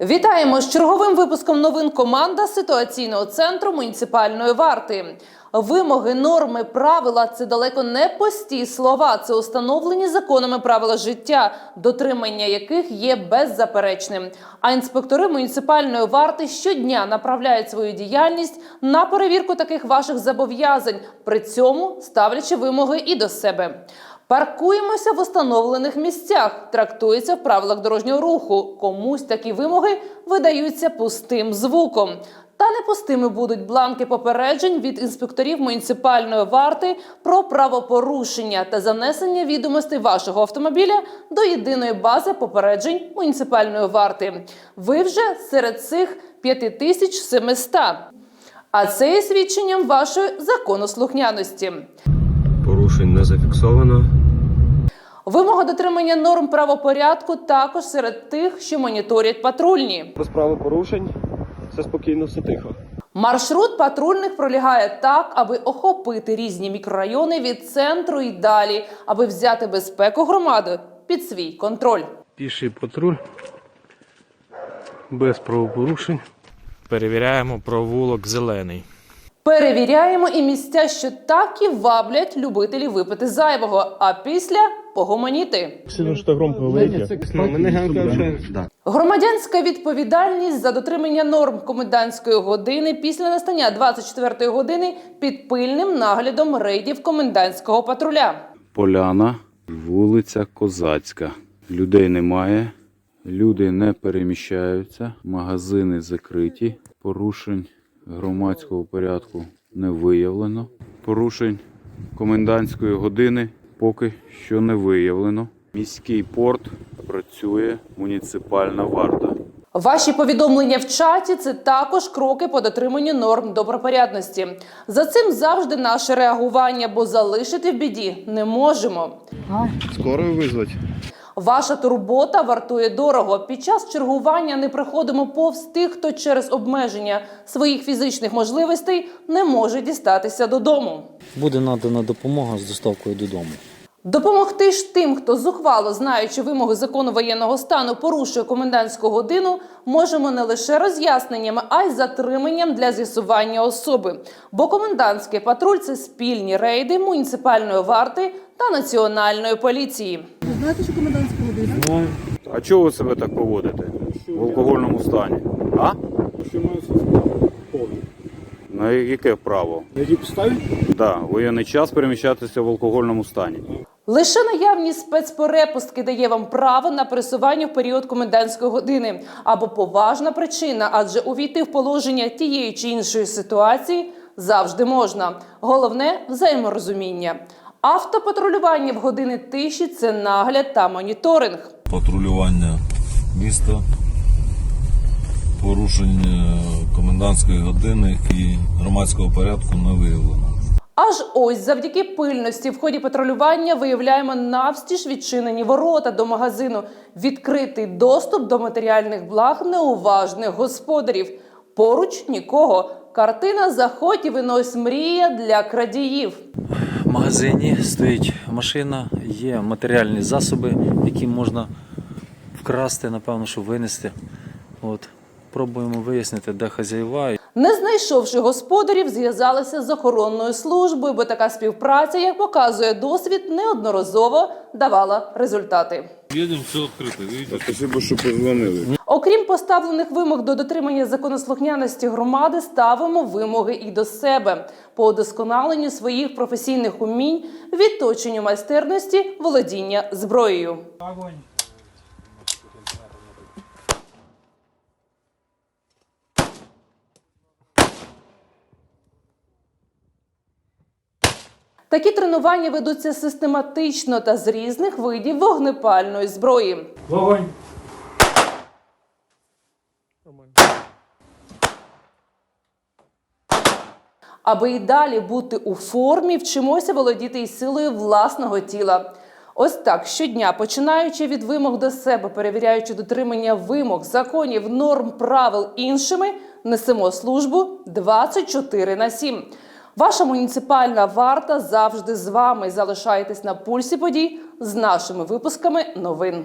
Вітаємо з черговим випуском новин команда ситуаційного центру муніципальної варти. Вимоги, норми, правила це далеко не пусті слова. Це установлені законами правила життя, дотримання яких є беззаперечним. А інспектори муніципальної варти щодня направляють свою діяльність на перевірку таких ваших зобов'язань, при цьому ставлячи вимоги і до себе. Паркуємося в установлених місцях. Трактується в правилах дорожнього руху. Комусь такі вимоги видаються пустим звуком. Та не пустими будуть бланки попереджень від інспекторів муніципальної варти про правопорушення та занесення відомостей вашого автомобіля до єдиної бази попереджень муніципальної варти. Ви вже серед цих 5700. А це є свідченням вашої законослухняності. Порушень не зафіксовано. Вимога дотримання норм правопорядку також серед тих, що моніторять патрульні. Без правопорушень все спокійно, все тихо. Маршрут патрульних пролягає так, аби охопити різні мікрорайони від центру і далі, аби взяти безпеку громади під свій контроль. Піший патруль без правопорушень. Перевіряємо провулок зелений. Перевіряємо і місця, що так і ваблять любителів випити зайвого, а після погомоніти. Сильно громко говорите. Мене Громадянська відповідальність за дотримання норм комендантської години після настання 24-ї години під пильним наглядом рейдів комендантського патруля. Поляна, вулиця Козацька. Людей немає, люди не переміщаються, магазини закриті, порушень громадського порядку не виявлено. Порушень комендантської години поки що не виявлено. Міський порт працює муніципальна варта. Ваші повідомлення в чаті це також кроки по дотриманню норм добропорядності. За цим завжди наше реагування, бо залишити в біді не можемо. Скоро визвать. Ваша турбота вартує дорого. Під час чергування не приходимо повз тих, хто через обмеження своїх фізичних можливостей не може дістатися додому. Буде надана допомога з доставкою додому. Допомогти ж тим, хто зухвало знаючи вимоги закону воєнного стану, порушує комендантську годину, можемо не лише роз'ясненнями, а й затриманням для з'ясування особи. Бо комендантський патруль це спільні рейди муніципальної варти та національної поліції. А чого ви себе так поводите в алкогольному стані? А? Що маю справу? Повні. На яке право? На якій підставі? Да, воєнний час переміщатися в алкогольному стані. Лише наявність спецперепустки дає вам право на пересування в період комендантської години або поважна причина, адже увійти в положення тієї чи іншої ситуації завжди можна. Головне взаєморозуміння. Автопатрулювання в години тиші це нагляд та моніторинг. патрулювання міста, порушень е, комендантської години і громадського порядку не виявлено. Аж ось завдяки пильності в ході патрулювання виявляємо навстіж відчинені ворота до магазину, відкритий доступ до матеріальних благ неуважних господарів. Поруч нікого. Картина заходь і винось мрія для крадіїв. Магазині стоїть машина, є матеріальні засоби, які можна вкрасти, напевно, що винести. От. Пробуємо вияснити, де хазяєва. Не знайшовши господарів, зв'язалися з охоронною службою, бо така співпраця, як показує досвід, неодноразово давала результати. Їдемо, все відкрите. Видите? Спасибо, що позвонили. Окрім поставлених вимог до дотримання законослухняності громади, ставимо вимоги і до себе по удосконаленню своїх професійних умінь, відточенню майстерності, володіння зброєю. Такі тренування ведуться систематично та з різних видів вогнепальної зброї. Вогонь. Аби і далі бути у формі, вчимося володіти і силою власного тіла. Ось так щодня, починаючи від вимог до себе, перевіряючи дотримання вимог, законів, норм, правил іншими, несемо службу 24 на 7. Ваша муніципальна варта завжди з вами. Залишайтесь на пульсі подій з нашими випусками новин.